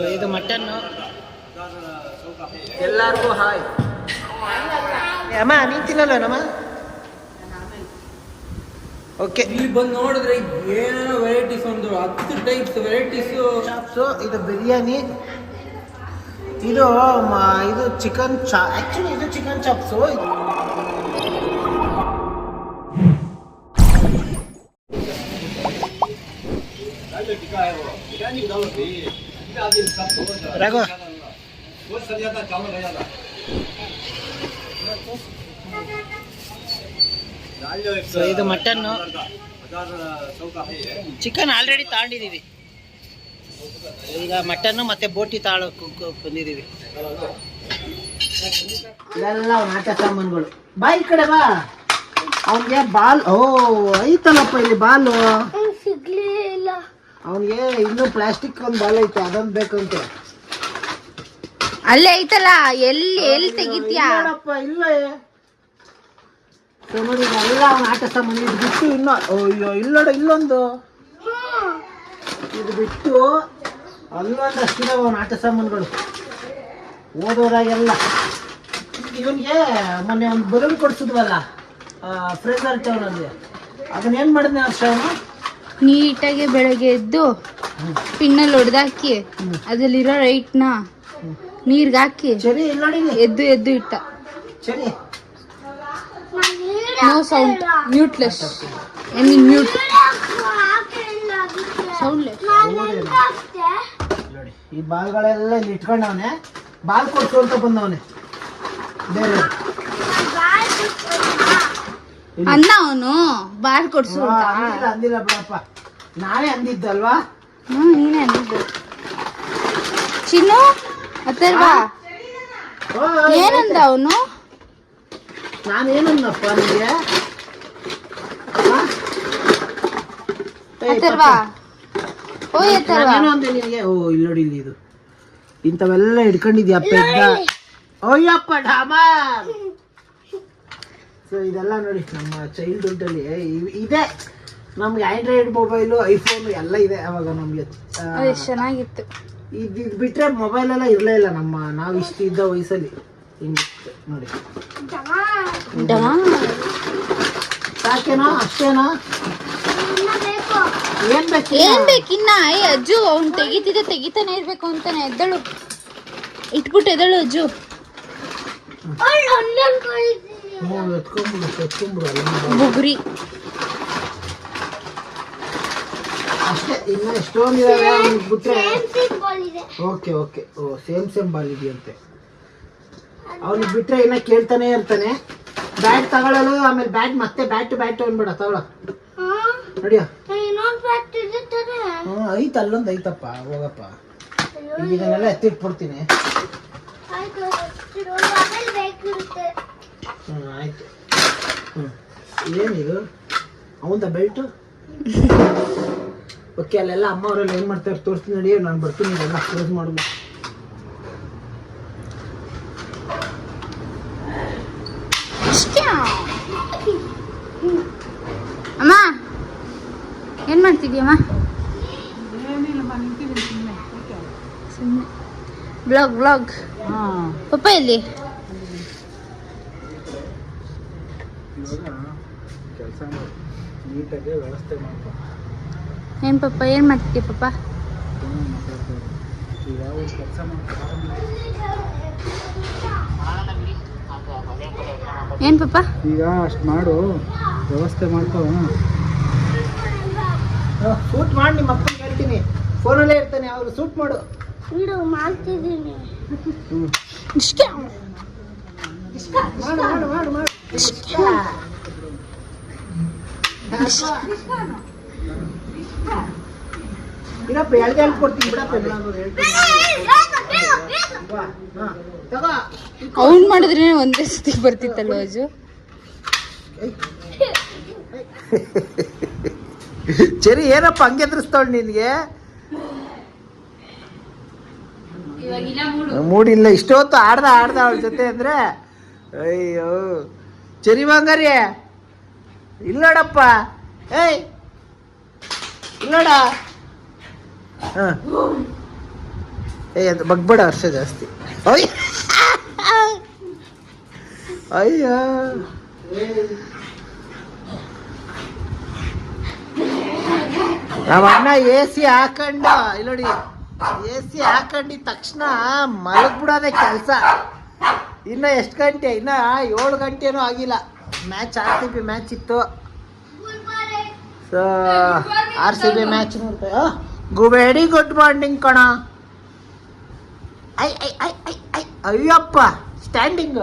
So ಇದು mutton. ಎಲ್ಲರಿಗೂ hi. ಅಮ್ಮ ನೀನ್ ತಿನ್ನಲ್ವೇನಮ್ಮ ಓಕೆ ಇಲ್ಲಿ ಬಂದು ನೋಡಿದ್ರೆ ಏನೇನೋ ವೆರೈಟೀಸ್ ಒಂದು ಹತ್ತು ಟೈಪ್ಸ್ ವೆರೈಟೀಸ್ ಚಾಪ್ಸು ಇದು ಬಿರಿಯಾನಿ. ಇದು ಮಾ ಇದು ಚಿಕನ್ ಚಾ ಆ್ಯಕ್ಚುಲಿ ಇದು ಚಿಕನ್ ಚಾಪ್ಸು ರಘು ಸೊ ಇದು ಮಟನ್ನು ಚಿಕನ್ ಆಲ್ರೆಡಿ ತಾಂಡಿದೀವಿ ಈಗ ಮಟನ್ನು ಮತ್ತೆ ಬೋಟಿ ತಾಳಕ್ಕೆ ಬಂದಿದೀವಿ ಇದೆಲ್ಲ ಅವ್ನ ಆಟ ಸಾಮಾನುಗಳು. ಬಾ ಈ ಕಡೆ ಬಾ. ಅವನಿಗೆ ಬಾಲ್ ಓ ಐತಲ್ಲಪ್ಪ ಇಲ್ಲಿ ಬಾಲು. ಅವನಿಗೆ ಇನ್ನೂ ಪ್ಲಾಸ್ಟಿಕ್ ಒಂದು ಬಾಲ್ ಐತೆ ಅದೊಂದು ಬೇಕಂತೆ. ಅಲ್ಲೇ ಐತಲ್ಲ ಎಲ್ಲಿ ಎಲ್ಲಿ ತೆಗಿತ್ಯಾ? ಇಲ್ಲಪ್ಪ ಇಲ್ಲ. ನೋಡಿ ಎಲ್ಲ ಅವನ ಆಟ ಸಾಮಾನು ಇದು ಬಿಟ್ಟು ಇನ್ನೂ ಅಯ್ಯೋ ಇಲ್ಲೋಡ ಇಲ್ಲೊಂದು. ಇದು ಬಿಟ್ಟು ಅಲ್ಲೊಂದು ಅಷ್ಟಿದಾವ ಅವನ ಆಟ ಸಾಮಾನುಗಳು. ಓದೋದಾಗೆಲ್ಲ ಇವನಿಗೆ ಮೊನ್ನೆ ಒಂದು ಬಲೂನ್ ಕೊಡ್ಸಿದ್ವಲ್ಲ ಫ್ರೇಸರ್ ಟೌನಲ್ಲಿ ಅದನ್ನ ಏನು ಮಾಡಿದ್ನೆ ಅರ್ಷ ಅವನು ನೀಟಾಗಿ ಬೆಳಗ್ಗೆ ಎದ್ದು ಪಿನ್ನಲ್ಲಿ ಹೊಡೆದಾಕಿ ಅದರಲ್ಲಿರೋ ರೈಟ್ನ ನೀರ್ಗೆ ಹಾಕಿ ಎದ್ದು ಎದ್ದು ಇಟ್ಟ. ಸರಿ no sound muteless I mean mute soundless ಈ ಬಾಲ್ಗಳೆಲ್ಲ ಇಲ್ಲಿ ಇಟ್ಕೊಂಡವನೆ. ಬಾಲ್ ಕೊಟ್ಟು ಅಂತ ಬಂದವನೆ. ಬೇರೆ. ಅನ್ನ ಅವನು ಬಾರ್ ಕೊಡ್ಸು ಅಂತ. ಅಂದಿಲ್ಲ ಬಿಡಪ್ಪ. ನಾನೇ ಅಂದಿದ್ದಲ್ವಾ? ಹ್ಮ್ ನೀನೇ ಅಂದಿದ್ದು. ಚಿನ್ನು ಅಥರ್ವಾ ಏನಂದ ಅವನು? ನಾನೇನನ್ನಪ್ಪ ನಿಮಗೆ ಅಥರ್ವಾ ಓ ಅಥರ್ವಾ ನಾನೇನೋ ಅಂದೆ ನಿನಗೆ. ಓ ಇಲ್ಲಿ ನೋಡಿ ಇಲ್ಲಿ ಇದು. ಇಂಥವೆಲ್ಲ ಹಿಡ್ಕೊಂಡಿದ್ಯಪ್ಪ ಇದ್ದ ಓಯ್ಯಪ್ಪ ಸೊ ಇದೆಲ್ಲ ನೋಡಿ ನಮ್ಮ ಚೈಲ್ಡ್ಹುಡ್ ಅಲ್ಲಿ ಇವ್- ಇದೆ. ನಮ್ಗೆ ಆಂಡ್ರಾಯ್ಡ್ ಮೊಬೈಲು ಐಫೋನ್ ಎಲ್ಲ ಇದೆ ಅವಾಗ ನಮಗೆ. ಚೆನ್ನಾಗಿತ್ತು. ಇದ್ ಇದು ಬಿಟ್ರೆ ಮೊಬೈಲ್ ಎಲ್ಲ ಇರ್ಲೇ ಇಲ್ಲ ನಮ್ಮ ನಾವು ಇಷ್ಟು ಇದ್ದ ವಯಸ್ಸಲ್ಲಿ. ಹಿಂಗಿತ್ತು ನೋಡಿ. ಡಮಾ. ಸಾಕೇನಾ ಅಷ್ಟೇನಾ? ಏನ್ ಬೇಕು ಏನ್ ಬೇಕಿನ್ನ ಏ ಅಜ್ಜು ಅವ್ನು ತೆಗಿತಿದ್ದೆ ತೆಗಿತಾನೆ ಇರ್ಬೇಕು ಅಂತಾನೆ ಎದ್ದಳು. ಇಟ್ಬಿಟ್ಟು ಎದ್ದಳು ಅಜ್ಜು. ಬುಗ್ರಿ. ಅಷ್ಟೇ ಇನ್ನು ಎಷ್ಟೊಂದು ಬಿಟ್ರೆ okay okay. Oh same same ball ಇದೆಯಂತೆ. ಅವ್ನಿಗೆ ಬಿಟ್ರೆ ಇನ್ನ ಕೇಳ್ತಾನೆ ಇರ್ತಾನೆ. ಬ್ಯಾಟ್ ತಗೊಳ್ಳಲು ಆಮೇಲೆ ಬ್ಯಾಟ್ ಮತ್ತೆ ಬ್ಯಾಟ್ ಬ್ಯಾಟ್ ಅನ್ಬೇಡ ತಗೊಳ. ನಡಿಯ. ಹ್ಞೂ ಐತ್ ಅಲ್ಲೊಂದು ಐತಪ್ಪ ಹೋಗಪ್ಪ. ಈಗ ಇದನ್ನೆಲ್ಲ ಎತ್ತಿಟ್ಬಿಡ್ತೀನಿ. ಹ್ಞೂ ಆಯ್ತು. ಹ್ಞೂ ಏನಿದು? ಅವಂದ ಬೆಲ್ಟು ಓಕೆ ಅಲ್ಲೆಲ್ಲ ಅಮ್ಮ ಅವರೆಲ್ಲ ಏನು ಮಾಡ್ತಾರೆ ತೋರಿಸ್ತೀನಿ ನಡಿ ನಾನು ಬರ್ತೀನಿ ಎಲ್ಲ ಕ್ಲೋಸ್ ಮಾಡೋದು ಅಮ್ಮ ಏನ್ ಮಾಡ್ತಿದ್ಯಮ್ಮ ಸುಮ್ಮನೆ ಬ್ಲಾಗ್ ಬ್ಲಾಗ್ ಪಪ್ಪ ಎಲ್ಲಿ ಕೆಲಸ ಮಾಡಿ ನೀಟಾಗಿ ವ್ಯವಸ್ಥೆ ಮಾಡ್ಕೊ ಏನು ಪಪ್ಪ ಏನು ಮಾಡ್ತೀಯ ಪಪ್ಪ? ಈಗ ಒಂದು ಕೆಲಸ ಮಾಡ್ಕೊ ಏನ್ ಪಪ್ಪ? ಈಗ ಅಷ್ಟು ಮಾಡು ವ್ಯವಸ್ಥೆ ಮಾಡ್ಕೋ ಸೂಟ್ ಮಾಡಿ ನಿಮ್ಮ ಅಪ್ಪ ಹೇಳ್ತೀನಿ. ಫೋನಲ್ಲೇ ಇರ್ತಾನೆ ಅವರು ಸೂಟ್ ಮಾಡು. ಮಾಡ್ತಿದ್ದೀನಿ. ಮಾಡು ಮಾಡು ಮಾಡು ಮಾಡು. ಇರಪ್ಪ ಎಳ್ದು ಬಿಡಪ್ಪ ಹೇಳ್ತೀನಿ. ಮಾಡಿದ್ರೆ ಒಂದೇ ಸತಿ ಬರ್ತಿತ್ತಲ್ವ ಅಜು? ಚರಿ ಏನಪ್ಪ ಹಂಗೆ ಎದುರಿಸ್ತಾವಳು ನಿನಗೆ? ಮೂಡಿಲ್ಲ ಇಷ್ಟೊತ್ತು ಆಡ್ದ ಆಡ್ದ ಅವಳ ಜೊತೆ ಅಂದ್ರೆ ಅಯ್ಯೋ. ಚರಿ ಬಂಗಾರಿ. ಇಲ್ಲೋಡಪ್ಪ. ಏಯ್, ಇಲ್ಲಡ. ಹಾಂ. ಏ ಅದು ಬಗ್ಬೇಡ ವರ್ಷ ಜಾಸ್ತಿ. ಅಯ್ಯ ಅಯ್ಯ. ನಮ್ಮ ಅಣ್ಣ ಎ ಸಿ ಹಾಕಂಡ. ಇಲ್ಲಿ ನೋಡಿ ಎ ಸಿ ಹಾಕೊಂಡಿದ ತಕ್ಷಣ ಮಲಗ್ಬಿಡೋದೇ ಕೆಲಸ. ಇನ್ನ ಎಷ್ಟು ಗಂಟೆ? ಇನ್ನ ಏಳು ಗಂಟೆನೂ ಆಗಿಲ್ಲ. Match R C B match ಇತ್ತು. So R C B match ನೋಡ್ತಾ ಗು ವೆರಿ ಗುಡ್ ಮಾರ್ನಿಂಗ್ ಕಣ. I I I I I. Ayyappa standing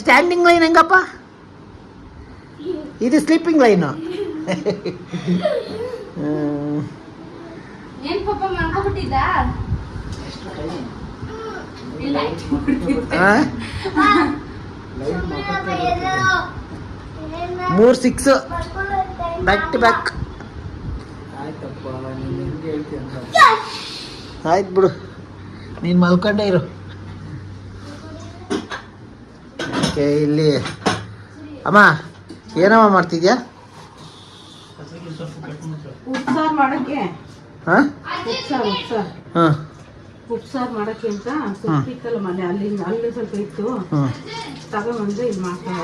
standing line ಹೆಂಗಪ್ಪ? ಇದು ಸ್ಲೀಪಿಂಗ್ ಲೈನು ಇಲ್ಲ ಮೂರು ಸಿಕ್ಸ್ ಬ್ಯಾಕ್ ಟು ಬ್ಯಾಕ್ ಆಯ್ತು ಬಿಡು. ನೀನು ಮಲ್ಕೊಂಡೇ ಇರು. ಓಕೆ ಇಲ್ಲಿ. ಅಮ್ಮ ಏನಮ್ಮ ಮಾಡ್ತಿದ್ಯಾ? ಹಾಂ? ಹಾಂ. ಉಪ್ಸಾರು ಮಾಡಕ್ಕೆ ಅಂತ ಸೊಪ್ಪಿತ್ತಲ್ಲ ಮನೆ ಅಲ್ಲಿ ಅಲ್ಲಿ ಸ್ವಲ್ಪ ಇತ್ತು ತಗೊಂಡ್ಬಂದು ಇದು ಮಾಡ್ತಾ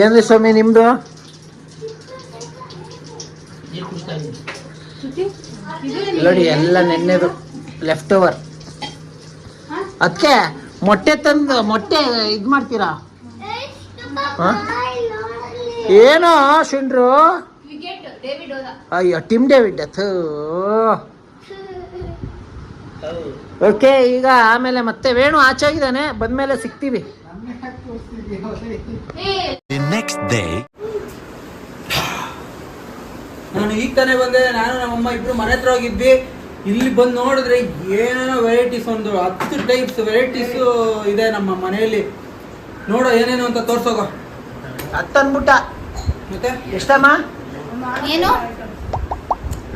ಏನ್ರಿ ಸ್ವಾಮಿ ನಿಮ್ದು? ನೋಡಿ ಎಲ್ಲ ನೆನ್ನೆದು ಲೆಫ್ಟ್ ಓವರ್ ಅದಕ್ಕೆ ಮೊಟ್ಟೆ ತಂದು ಮೊಟ್ಟೆ ಇದು ಮಾಡ್ತೀರಾ? ಹಾ? ಏನೋ ಶುಂಡ್ರು? ಅಯ್ಯೋ ಟಿಮ್ ಡೇವಿಡ್ ಥೂ. ಓಕೆ ಈಗ ಆಮೇಲೆ ಮತ್ತೆ ವೇಣು ಆಚೆ ಹೋಗಿದ್ದಾನೆ ಬಂದ್ಮೇಲೆ ಸಿಗ್ತೀವಿ. Next day day. ನಾನು ಈಗ ತಾನೇ ಬಂದೆ ನಾನು ನಮ್ಮಮ್ಮ ಇಬ್ರು ಮನೆ ಹತ್ರ ಹೋಗಿದ್ವಿ. ಇಲ್ಲಿ ಬಂದು ನೋಡಿದ್ರೆ ಏನೇನೋ ವೆರೈಟೀಸ್ ಒಂದು ಹತ್ತು ಟೈಪ್ಸ್ ವೆರೈಟೀಸ್ ಇದೆ ನಮ್ಮ ಮನೆಯಲ್ಲಿ. ನೋಡೋ ಏನೇನು ಅಂತ ತೋರ್ಸೋಗ. ಹತ್ತನ್ಬಿಟ್ಟ ಮತ್ತೆ? ಎಷ್ಟಮ್ಮ? ಏನು?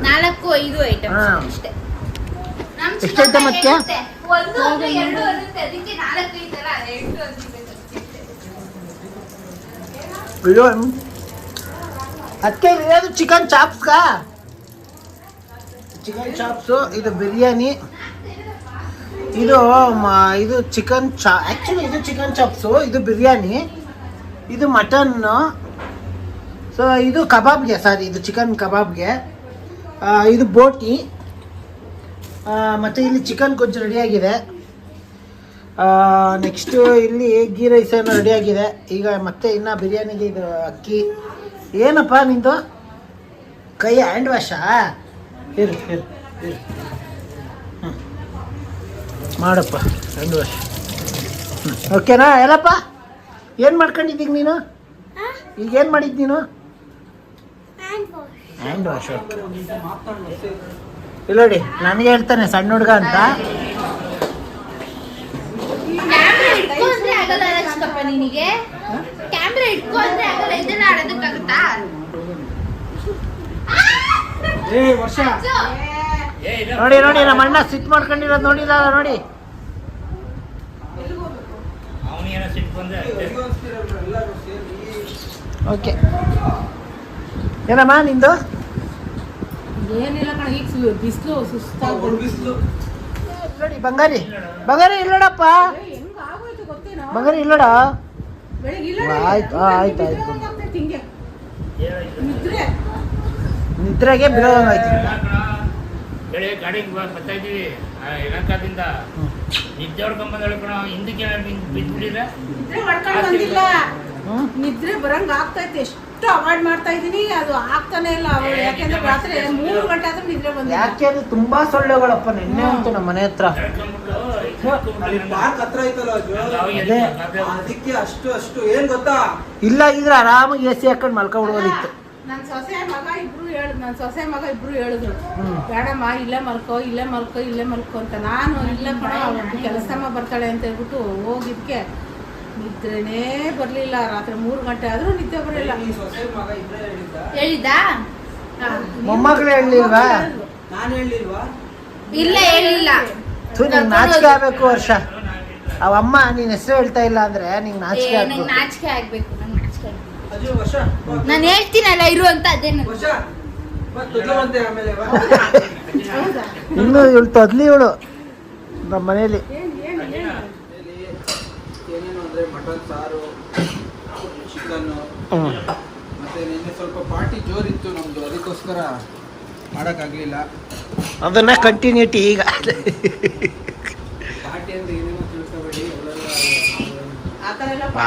ನಾಲ್ಕು ಐದು ಐಟಮ್ ಹಾ. ಅಷ್ಟೇ. ನಮ್ ಎಷ್ಟು ಚಿಕ್ಕಪ್ಪ item ಮತ್ತೆ? ಅದಕ್ಕೆ ಅಯ್ಯೋ ಇರೋದು ಚಿಕನ್ ಚಾಪ್ಸ್ಗಾ ಚಿಕನ್ ಚಾಪ್ಸು ಇದು ಬಿರಿಯಾನಿ. ಇದು ಮ- ಇದು ಚಿಕನ್ ಚಾ ಆ್ಯಕ್ಚುಲಿ ಇದು ಚಿಕನ್ ಚಾಪ್ಸು ಇದು ಬಿರಿಯಾನಿ. ಇದು ಮಟನ್ನು ಸೊ ಇದು ಕಬಾಬ್ಗೆ ಸಾರಿ ಇದು ಚಿಕನ್ ಕಬಾಬ್ಗೆ ಇದು ಬೋಟಿ. ಮತ್ತು ಇಲ್ಲಿ ಚಿಕನ್ ಗೊಜ್ಜು ರೆಡಿಯಾಗಿದೆ ನೆಕ್ಸ್ಟು ಇಲ್ಲಿ ಗೀ ರೈಸ್ ಏನೋ ರೆಡಿಯಾಗಿದೆ ಈಗ ಮತ್ತೆ ಇನ್ನು ಬಿರಿಯಾನಿಗೆ ಇದು ಅಕ್ಕಿ. ಏನಪ್ಪ ನಿಂದು? ಕೈ ಹ್ಯಾಂಡ್ ವಾಶಾ ಇರು ಇರು ಇರು. ಹ್ಞೂ ಮಾಡಪ್ಪ ಹ್ಯಾಂಡ್ ವಾಶ್ ಓಕೆನಾ ಎಲ್ಲಪ್ಪ? ಏನು ಮಾಡ್ಕೊಂಡಿದ್ದೀಗ ನೀನು? ಈಗ ಏನು ಮಾಡಿದ್ದು ನೀನು? ಹ್ಯಾಂಡ್ ವಾಶ್ ಇಲ್ಲ ನೋಡಿ ನನಗೆ ಹೇಳ್ತಾನೆ ಸಣ್ಣ ಹುಡುಗ ಅಂತ. ಕ್ಯಾಮ್ರಾ ಇಟ್ಕೊ ಆಗಲ್ಲ ಅಲ್ಲ ಚಿಕ್ಕಪ್ಪ ನಿನಗೆ ಕ್ಯಾಮ್ರಾ ಇಟ್ಕೊ ಆಗಲ್ಲ ಇದೆಲ್ಲ ಆಡೋದಕ್ಕಾಗುತ್ತಾ ಏ ವರ್ಷ. ನೋಡಿ ನೋಡಿ ನಮ್ಮ ಅಣ್ಣ ಸಿಟ್ ಮಾಡ್ಕೊಂಡಿರೋದು ನೋಡಿಲ್ಲ ನೋಡಿ. ಎಲ್ಲರೂ ಸೇರಿ ಓಕೆ. ಏನಮ್ಮ ನಿಂದು? ಏನಿಲ್ಲ ಕಣ ಈಗ ಬಿಸಿಲು ಸುಸ್ತಾಗ್ಬಿಡು ಬಿಸಿಲು. ನೋಡಿ ಬಂಗಾರಿ. ಬಂಗಾರಿ ಇಲ್ಲಡಪ್ಪ. ಹೆಂಗ್ ಆಗೋಯ್ತು ಗೊತ್ತೇನೋ? ಬಂಗಾರಿ ಇಲ್ಲಡ? ಬೆಳಿಗ್ಗೆ ಇಲ್ಲ ಆಯ್ತು, ಆಯ್ತು, ಆಯ್ತು. ಹಿಂಗೆ ನಿದ್ರೆ. ನಿದ್ರೆಗೆ ಬಿಡೋದಂಗಾಯ್ತು ಬೆಳಿಗ್ಗೆ ಗಾಡಿಗೆ ಬರ್ತಾ ಇದೀವಿ ಇಲಾಖಾದಿಂದ ನಿದ್ದೆ ಹೊಡ್ಕೊಂಡ್ ಕಣ. ಹಿಂದಕ್ಕೆ ಬಿದ್ಬಿಟ್ಟಿದ್ರೆ? ನಿದ್ರೆ ಮಾಡ್ಕೊಂಡು ಬಂದಿಲ್ಲ. ನಿದ್ರೆ ಬರಂಗ್ ಇತ್ತು. ಎಷ್ಟು ಅವಾಯ್ಡ್ ಮಾಡ್ತಾ ಇದೀನಿ ಅದು ಆಗ್ತಾನೆ ಇಲ್ಲ. ಅವಳು ಯಾಕೆಂದ್ರೆ ರಾತ್ರಿ ಮೂರು ಗಂಟೆ ಆದ್ರೂ ನಿದ್ರೆ ಬಂದ ಯಾಕೆ ಅದು ತುಂಬಾ ಸೊಳ್ಳೆಗಳಪ್ಪ ನಿನ್ನೆ ಅಂತೂ ನಮ್ಮ ಮನೆ ಹತ್ರ. ಅಲ್ಲಿ ಪಾರ್ಕ್ ಹತ್ರ ಐತಲ್ಲ ಅದೇ. ಅದಕ್ಕೆ ಅಷ್ಟು ಅಷ್ಟು. ಏನ್ ಗೊತ್ತಾ? ಇಲ್ಲ ಇದ್ರೆ ಆರಾಮಾಗಿ ಎ ಸಿ ಹಾಕೊಂಡು ಮಲ್ಕೊಬಿಡ್ಬೋದಿತ್ತು ನನ್ ಸೊಸೆ ಮಗ ಇಬ್ರು ಹೇಳುದು ನನ್ ಸೊಸೆ ಮಗ ಇಬ್ರು ಹೇಳಿದ್ರು. ಬೇಡಮ್ಮ ಇಲ್ಲೇ ಮಲ್ಕೋ ಇಲ್ಲೇ ಮಲ್ಕೋ ಇಲ್ಲೇ ಮಲ್ಕೋ ಅಂತ. ನಾನು ಇಲ್ಲ ಕಣ ಕೆಲಸಮ್ಮ ಬರ್ತಾಳೆ ಅಂತ ಹೇಳ್ಬಿಟ್ಟು ಹೋಗಿದ್ಕೆ ನಿದ್ರೆನೇ ಬರ್ಲಿಲ್ಲ ರಾತ್ರಿ ಮೂರು ಗಂಟೆ ಆದ್ರೂ ನಿದ್ದೆ ಬರಲಿಲ್ಲ ಹೇಳಿದ್ದ? ಹೇಳಿದಾ ಮೊಮ್ಮಗಳು ಹೇಳಿಲ್ವಾ? ನಾನು ಹೇಳಿಲ್ವಾ? ಇಲ್ಲ ಹೇಳಿಲ್ಲ. ನಿಂಗೆ ನಾಚಿಕೆ ಆಗ್ಬೇಕು ವರ್ಷ. ಅವ ಅಮ್ಮ ನೀನ್ ಹೆಸರು ಹೇಳ್ತಾ ಇಲ್ಲ ಅಂದ್ರೆ ನಿಂಗೆ ನಾಚಿಕೆ ಆಗ್ಬೇಕು. ನಾಚಿಕೆ ಆಗ್ಬೇಕು ನಂಗೆ ನಾಚಿಕೆ ಆಗ್ಬೇಕು. ವರ್ಷ. ನಾನು ಹೇಳ್ತೀನಲ್ಲ ಇರು ಅಂತ ಅದೇ ನನ್- ವರ್ಷ. ಮತ್ತೆ ಆಮೇಲೆ ಬಾ. ಇನ್ನು ಇವಳು ತೊದ್ಲಿ ಇವಳು ನಮ್ಮ ಮನೇಲಿ ಮಟನ್ ಸಾರು ಚಿಕನ್ ಹ್ಞೂ ಮತ್ತೆ ನಿನ್ನೆ ಸ್ವಲ್ಪ ಪಾರ್ಟಿ ಜೋರಿತ್ತು ನಮ್ದು ಅದಕ್ಕೋಸ್ಕರ ಮಾಡೋಕ್ಕಾಗಲಿಲ್ಲ. ಅದನ್ನ ಕಂಟಿನ್ಯೂಟಿ ಈಗ. ಪಾರ್ಟಿ ಅಂದ್ರೆ ಏನೇನೋ ತಿಳ್ಕೊಬೇಡಿ ಎಲ್ಲರೂ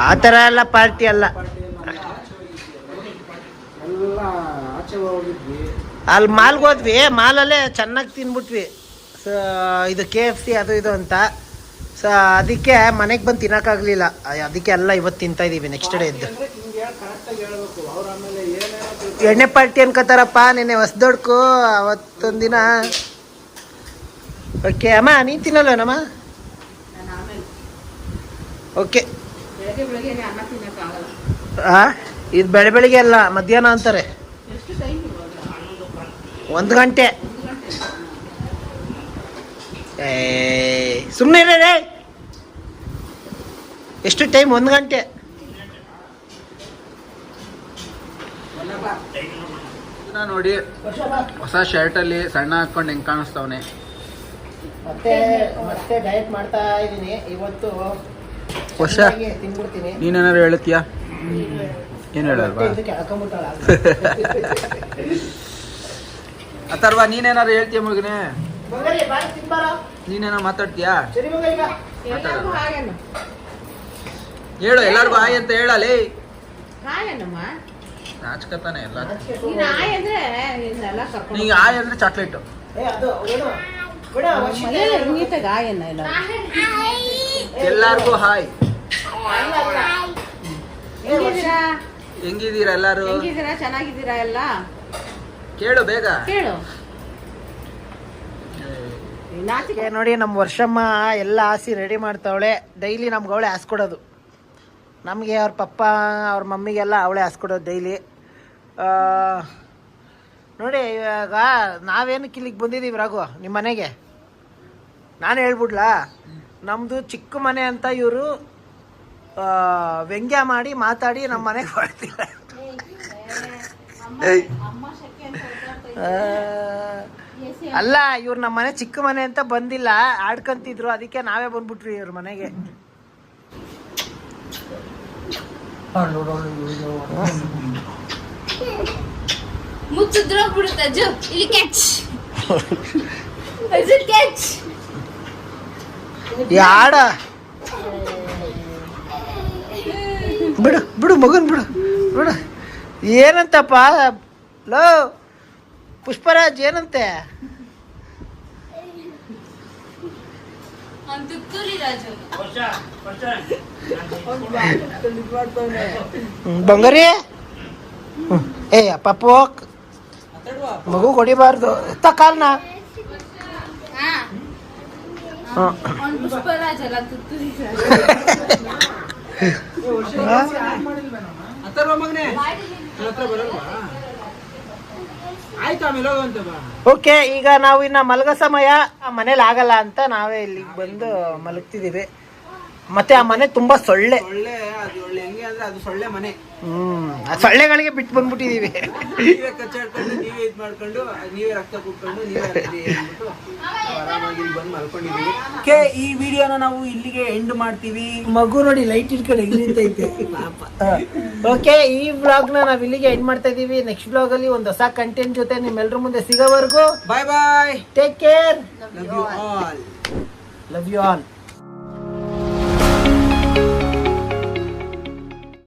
ಆ ಥರ ಎಲ್ಲ ಪಾರ್ಟಿ ಅಲ್ಲ. ಎಲ್ಲ ಆಚೆ ಹೋಗಿದ್ವಿ. ಅಲ್ಲಿ ಮಾಲ್ಗೆ ಹೋದ್ವಿ ಮಾಲಲ್ಲೇ ಚೆನ್ನಾಗಿ ತಿನ್ಬಿಟ್ವಿ. ಸ ಇದು ಕೆ ಎಫ್ ಸಿ ಅದು ಇದು ಅಂತ. ಸ ಅದಕ್ಕೆ ಮನೆಗೆ ಬಂದು ತಿನ್ನೋಕ್ಕಾಗಲಿಲ್ಲ. ಅದಕ್ಕೆ ಎಲ್ಲ ಇವತ್ತು ತಿಂತಾ ಇದ್ದೀವಿ ನೆಕ್ಸ್ಟ್ ಡೇ ಇದ್ದು ಅಂದ್ರೆ ಹೇಳಿ ಕರೆಕ್ಟಾಗಿ ಹೇಳ್ಬೇಕು? ಅವ್ರು ಆಮೇಲೆ ಏನೇನೋ ಎಣ್ಣೆ ಪಾರ್ಟಿ ಅನ್ಕೋತಾರಪ್ಪ ನಿನ್ನೆ ಹೊಸ್ದೊಡ್ಕು ಅವತ್ತೊಂದಿನ ಓಕೆ ಅಮ್ಮ ನೀನ್ ತಿನ್ನಲ್ವೇನಮ್ಮ? ನಾನು ಆಮೇಲೆ. ಓಕೆ ಆ? ಇದು ಬೆಳೆ ಬೆಳಿಗ್ಗೆ ಅಲ್ಲ ಮಧ್ಯಾಹ್ನ ಅಂತಾರೆ. ಎಷ್ಟು ಟೈಮ್ ಇವಾಗ? ಒಂದು ಗಂಟೆ. ಏ ಸುಮ್ಮನೆ ರೇ ಎಷ್ಟು ಟೈಮ್? ಒಂದು ಗಂಟೆ. ಇದನ್ನ ನೋಡಿ ಹೊಸ ಶರ್ಟಲ್ಲಿ ಸಣ್ಣ ಹಾಕೊಂಡು ಹೆಂಗ್ ಕಾಣಿಸ್ತಾವನೆ. ಮತ್ತೆ ಮತ್ತೆ ಡಯಟ್ ಮಾಡ್ತಾ ಇದ್ದೀನಿ ಇವತ್ತು ಹೊಸ ನೀನೇನಾರು ಹೇಳುತ್ತೀಯಾ? ಏನು ಹೇಳಲ್ವಾ? ಅಥರ್ವಾ ನೀನೇನಾರು ಹೇಳ್ತೀಯ ಮಗನೇ? ನೀನೇನಾರು ಮಾತಾಡ್ತೀಯಾ? ಹೇಳು ಎಲ್ಲರಿಗೂ ಹಾಯ್ ಅಂತ ಹೇಳಲಿ. ನಾಚ್ಕತಾನೆ ಎಲ್ಲ. ನೀ ಹಾಯ್ ಅಂದ್ರೆ ಚಾಕ್ಲೇಟು. ಎಲ್ಲಾರ್ಗೂ? ಹಾಯ್. ಹೆಂಗಿದ್ದೀರಾ? ಹೆಂಗಿದ್ದೀರಾ ಎಲ್ಲಾರು? ಚೆನ್ನಾಗಿದ್ದೀರಾ ಎಲ್ಲ? ಕೇಳು ಬೇಗ. ಕೇಳು. ನೋಡಿ ನಮ್ಮ ವರ್ಷಮ್ಮ ಎಲ್ಲ ಆಸಿ ರೆಡಿ ಮಾಡ್ತಾವಳೆ. ಡೈಲಿ ನಮ್ಗೆ ಅವಳೆ ಹಾಸ್ಕೊಡೋದು ನಮಗೆ ಅವ್ರ ಪಪ್ಪ ಅವ್ರ ಮಮ್ಮಿಗೆಲ್ಲ ಅವಳೆ ಹಾಸ್ಕೊಡೋದು ಡೈಲಿ ನೋಡಿ ಇವಾಗ ನಾವೇನು ಇಲ್ಲಿಗೆ ಬಂದಿದ್ದೀವಿ ರಘು ನಿಮ್ಮ ಮನೆಗೆ? ನಾನು ಹೇಳ್ಬಿಡ್ಲಾ? ನಮ್ಮದು ಚಿಕ್ಕ ಮನೆ ಅಂತ ಇವರು ವ್ಯಂಗ್ಯ ಮಾಡಿ ಮಾತಾಡಿ ನಮ್ಮ ಮನೆಗೆ ಬರ್ತಿಲ್ಲ ಆ, ಅಲ್ಲ ಇವ್ರು ನಮ್ಮ ಮನೆ ಚಿಕ್ಕ ಮನೆ ಅಂತ ಬಂದಿಲ್ಲ. ಆಡ್ಕಂತಿದ್ರು. ಅದಕ್ಕೆ ನಾವೇ ಬಂದ್ಬಿಟ್ರಿ ಇವ್ರ ಮನೆಗೆ. ಯಾಡ ಬಿಡು ಬಿಡು ಮಗನ್ ಬಿಡು ಬಿಡು. ಏನಂತಪ್ಪ? ಲೋ. ಪುಷ್ಪರಾಜ್ ಏನಂತೆ? ಬಂಗಾರಿ. ಏ ಪಪ್ಪು ಮಗು ಹೊಡಿಬಾರ್ದು. ಎತ್ತ ಕಾಲ್ನ? ಹಾ. ಓಕೆ ಈಗ ನಾವು ಇನ್ನ ಮಲಗೋ ಸಮಯ. ಮನೇಲಿ ಆಗಲ್ಲ ಅಂತ ನಾವೇ ಇಲ್ಲಿಗೆ ಬಂದು ಮಲಗ್ತಿದ್ದೀವಿ. ಮತ್ತೆ ಆ ಮನೆ ತುಂಬಾ ಸೊಳ್ಳೆ. ಸೊಳ್ಳೆ ಅದು ಒಳ್ಳೆ ಹೆಂಗೆ ಅಂದ್ರೆ ಅದು ಸೊಳ್ಳೆ ಮನೆ. ಹ್ಮ್ ಆ ಸೊಳ್ಳೆಗಳಿಗೆ ಬಿಟ್ಟು ಬಂದ್ಬಿಟ್ಟಿದೀವಿ. ನೀವೇ ಕಚ್ಚಾಡ್ಕೊಂಡು ನೀವೇ ಇದ್ ಮಾಡ್ಕೊಂಡು ನೀವೇ ರಕ್ತ ಕುಟ್ಕೊಂಡು ನೀವೇ ಅಲ್ಲಿ ಅಂದ್ಬಿಟ್ಟು ನಾವು ಆರಾಮಾಗಿ ಇಲ್ಲಿ ಬಂದು ಮಲ್ಕೊಂಡಿದೀವಿ ಓಕೆ ಈ ವಿಡಿಯೋನ ನಾವು ಇಲ್ಲಿಗೆ ಎಂಡ್ ಮಾಡ್ತೀವಿ. ಮಗು ನೋಡಿ ಲೈಟ್ ಇಟ್ಕೊಂಡು ಹೆಂಗ್ ನಿಂತೈತೆ. ಓಕೆ ಈ ವ್ಲಾಗ್ನ ನಾವು ಇಲ್ಲಿಗೆ ಎಂಡ್ ಮಾಡ್ತಾ ಇದೀವಿ. ನೆಕ್ಸ್ಟ್ ಬ್ಲಾಗ್ ಅಲ್ಲಿ ಒಂದು ಹೊಸ ಕಂಟೆಂಟ್ ಜೊತೆ ನಿಮ್ಮೆಲ್ಲರ ಮುಂದೆ ಸಿಗೋವರೆಗೂ. Bye bye take care love you all love you all